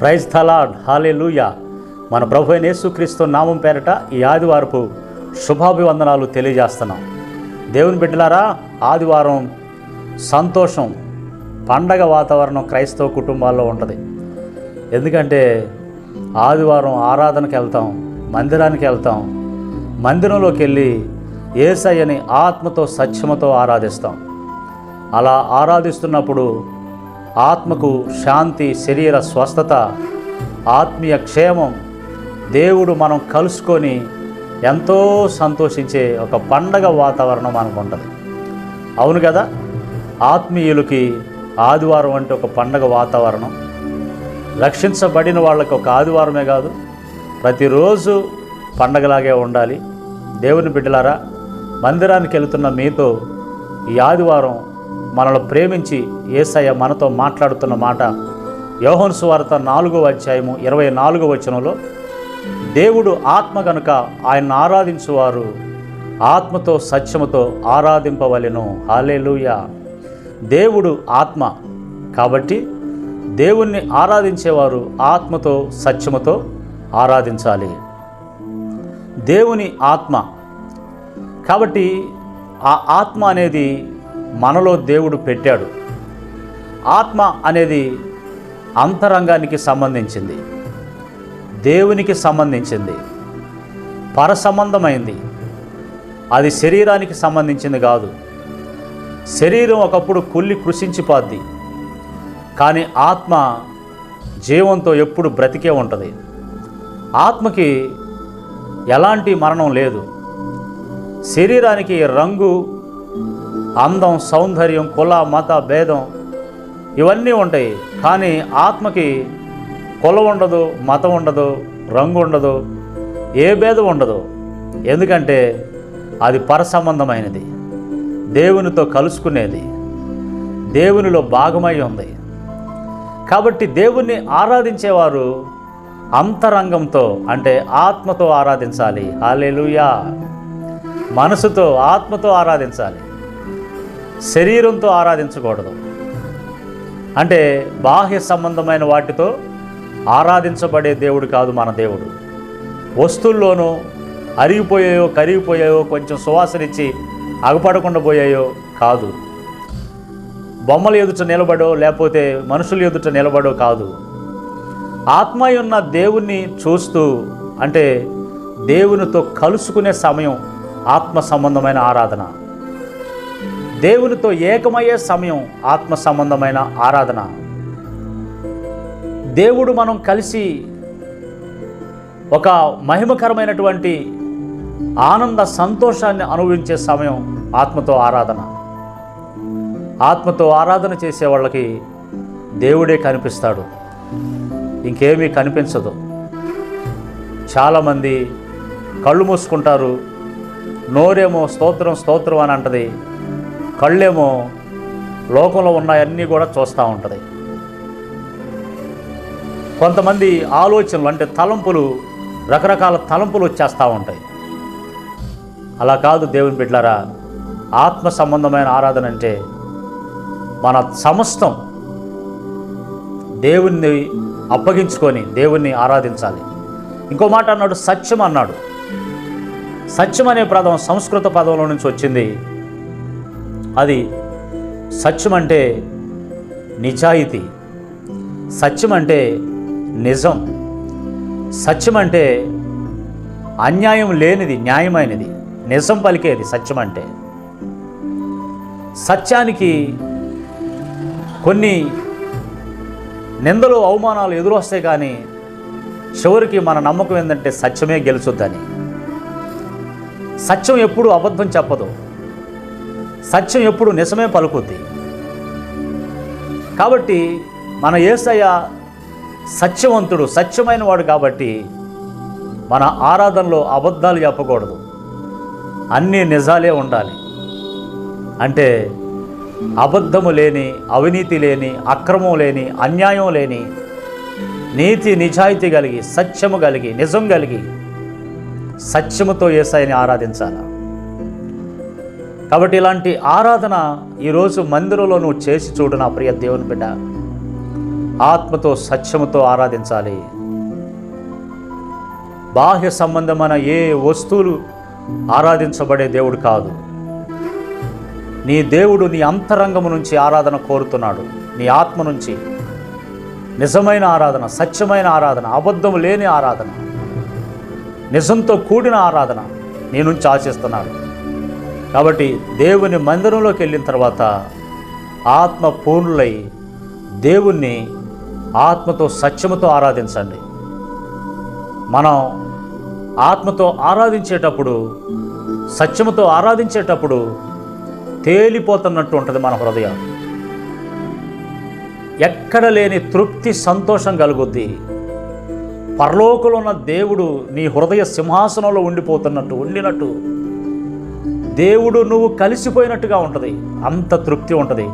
Praise థలాడ్ హాలే మన ప్రభు అయిన యేసుక్రీస్తు నామం పేరట ఈ ఆదివారపు శుభాభివందనాలు తెలియజేస్తున్నాం. దేవుని బిడ్డలారా ఆదివారం సంతోషం పండగ వాతావరణం క్రైస్తవ కుటుంబాల్లో ఉంటుంది. ఎందుకంటే ఆదివారం ఆరాధనకి వెళ్తాం మందిరానికి వెళ్తాం మందిరంలోకి వెళ్ళి ఏసయ్యని ఆత్మతో సత్యమతో ఆరాధిస్తాం. అలా ఆరాధిస్తున్నప్పుడు ఆత్మకు శాంతి శరీర స్వస్థత ఆత్మీయ క్షేమం దేవుడు మనం కలుసుకొని ఎంతో సంతోషించే ఒక పండగ వాతావరణం మనకు ఉంటుంది. అవును కదా? ఆత్మీయులకి ఆదివారం అంటే ఒక పండగ వాతావరణం. రక్షించబడిన వాళ్ళకి ఒక ఆదివారమే కాదు ప్రతిరోజు పండగలాగే ఉండాలి. దేవుని బిడ్డలారా మందిరానికి వెళుతున్న మీతో ఈ ఆదివారం మనల్ని ప్రేమించి ఏసయ్య మనతో మాట్లాడుతున్న మాట యోహన్ సువార్త నాలుగో అధ్యాయము ఇరవై నాలుగో వచనంలో దేవుడు ఆత్మ గనుక ఆయన ఆరాధించువారు ఆత్మతో సత్యముతో ఆరాధింపవలెను. హాలేలుయ దేవుడు ఆత్మ కాబట్టి దేవుణ్ణి ఆరాధించేవారు ఆత్మతో సత్యముతో ఆరాధించాలి. దేవుని ఆత్మ కాబట్టి ఆ ఆత్మ అనేది మనలో దేవుడు పెట్టాడు. ఆత్మ అనేది అంతరంగానికి సంబంధించింది. దేవునికి సంబంధించింది. పరసంబంధమైంది. అది శరీరానికి సంబంధించింది కాదు. శరీరం ఒకప్పుడు కుల్లి కృషించిపోద్ది. కానీ ఆత్మ జీవంతో ఎప్పుడు బ్రతికే ఉంటుంది. ఆత్మకి ఎలాంటి మరణం లేదు. శరీరానికి రంగు అందం సౌందర్యం కుల మత భేదం ఇవన్నీ ఉంటాయి. కానీ ఆత్మకి కుల ఉండదు మతం ఉండదు రంగు ఉండదు ఏ భేదం ఉండదు. ఎందుకంటే అది పరసంబంధమైనది. దేవునితో కలుసుకునేది. దేవునిలో భాగమై ఉంది. కాబట్టి దేవుణ్ణి ఆరాధించేవారు అంతరంగంతో అంటే ఆత్మతో ఆరాధించాలి. హాలేలుయా మనసుతో ఆత్మతో ఆరాధించాలి. శరీరంతో ఆరాధించకూడదు. అంటే బాహ్య సంబంధమైన వాటితో ఆరాధించబడే దేవుడు కాదు మన దేవుడు. వస్తువుల్లోనూ అరిగిపోయాయో కరిగిపోయాయో కొంచెం సువాసనిచ్చి అగపడకుండా పోయాయో కాదు. బొమ్మల ఎదుట నిలబడో లేకపోతే మనుషుల ఎదుట నిలబడో కాదు. ఆత్మయున్న ఉన్న దేవుణ్ణి చూస్తూ అంటే దేవునితో కలుసుకునే సమయం ఆత్మ సంబంధమైన ఆరాధన. దేవునితో ఏకమయ్యే సమయం ఆత్మ సంబంధమైన ఆరాధన. దేవుడు మనం కలిసి ఒక మహిమకరమైనటువంటి ఆనంద సంతోషాన్ని అనుభవించే సమయం ఆత్మతో ఆరాధన. ఆత్మతో ఆరాధన చేసే వాళ్ళకి దేవుడే కనిపిస్తాడు. ఇంకేమీ కనిపించదు. చాలామంది కళ్ళు మూసుకుంటారు. నోరేమో స్తోత్రం స్తోత్రం అని అంటది. కళ్ళేమో లోకంలో ఉన్నాయన్నీ కూడా చూస్తూ ఉంటుంది. కొంతమంది ఆలోచనలు అంటే తలంపులు రకరకాల తలంపులు వచ్చేస్తూ ఉంటాయి. అలా కాదు దేవుని బిడ్డలారా ఆత్మ సంబంధమైన ఆరాధన అంటే మన సమస్తం దేవుణ్ణి అప్పగించుకొని దేవుణ్ణి ఆరాధించాలి. ఇంకో మాట అన్నాడు సత్యం అన్నాడు. సత్యం అనే పదం సంస్కృత పదంలో నుంచి వచ్చింది. అది సత్యం అంటే నిజాయితీ సత్యం అంటే నిజం సత్యం అంటే అన్యాయం లేనిది న్యాయమైనది నిజం పలికేది సత్యం అంటే. సత్యానికి కొన్ని నిందలు అవమానాలు ఎదురొస్తాయి కానీ చివరికి మన నమ్మకం ఏంటంటే సత్యమే గెలుచుద్దని. సత్యం ఎప్పుడు అబద్ధం చెప్పదు. సత్యం ఎప్పుడు నిజమే పలుకుద్ది. కాబట్టి మన ఏసయ్య సత్యవంతుడు సత్యమైన వాడు కాబట్టి మన ఆరాధనలో అబద్ధాలు చెప్పకూడదు. అన్నీ నిజాలే ఉండాలి. అంటే అబద్ధము లేని అవినీతి లేని అక్రమం లేని అన్యాయం లేని నీతి నిజాయితీ కలిగి సత్యము కలిగి నిజం కలిగి సత్యముతో ఏసాయిని ఆరాధించాలి? కాబట్టి ఇలాంటి ఆరాధన ఈరోజు మందిరంలో నువ్వు చేసి చూడు నా ప్రియ దేవుని బిడ్డ. ఆత్మతో సత్యముతో ఆరాధించాలి. బాహ్య సంబంధమైన ఏ వస్తువులు ఆరాధించబడే దేవుడు కాదు. నీ దేవుడు నీ అంతరంగము నుంచి ఆరాధన కోరుతున్నాడు. నీ ఆత్మ నుంచి నిజమైన ఆరాధన సత్యమైన ఆరాధన అబద్ధం లేని ఆరాధన నిజంతో కూడిన ఆరాధన నీ నుంచి ఆశిస్తున్నాడు. కాబట్టి దేవుని మందిరంలోకి వెళ్ళిన తర్వాత ఆత్మ పూర్ణులై దేవుణ్ణి ఆత్మతో సత్యముతో ఆరాధించండి. మనం ఆత్మతో ఆరాధించేటప్పుడు సత్యముతో ఆరాధించేటప్పుడు తేలిపోతున్నట్టు ఉంటుంది మన హృదయం. ఎక్కడ లేని తృప్తి సంతోషం కలుగుద్ది. పరలోకంలో ఉన్న దేవుడు నీ హృదయ సింహాసనంలో ఉండిపోతున్నట్టు ఉండినట్టు దేవుడు నువ్వు కలిసిపోయినట్టుగా ఉంటుంది. అంత తృప్తి ఉంటుంది.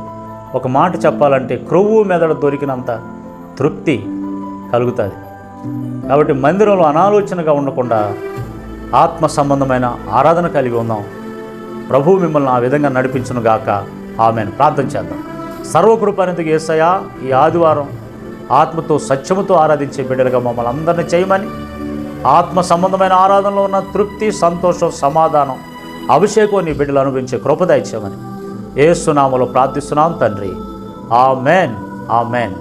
ఒక మాట చెప్పాలంటే క్రొవ్వు మెదడు దొరికినంత తృప్తి కలుగుతుంది. కాబట్టి మందిరంలో అనాలోచనగా ఉండకుండా ఆత్మ సంబంధమైన ఆరాధన కలిగి ఉందాం. ప్రభువు మిమ్మల్ని ఆ విధంగా నడిపించును గాక. ఆమెను. ప్రార్థన చేద్దాం. సర్వకృపానికి ఏసయా ఈ ఆదివారం ఆత్మతో సత్యముతో ఆరాధించే బిడ్డలుగా మమ్మల్ని అందరినీ చేయమని ఆత్మ సంబంధమైన ఆరాధనలో ఉన్న తృప్తి సంతోషం సమాధానం అభిషేకం నీ బిడ్డలు అనుభవించే కృపద ఇచ్చామని ఏసునామలో ప్రార్థిస్తున్నాం తండ్రి. ఆ మేన్ ఆ మేన్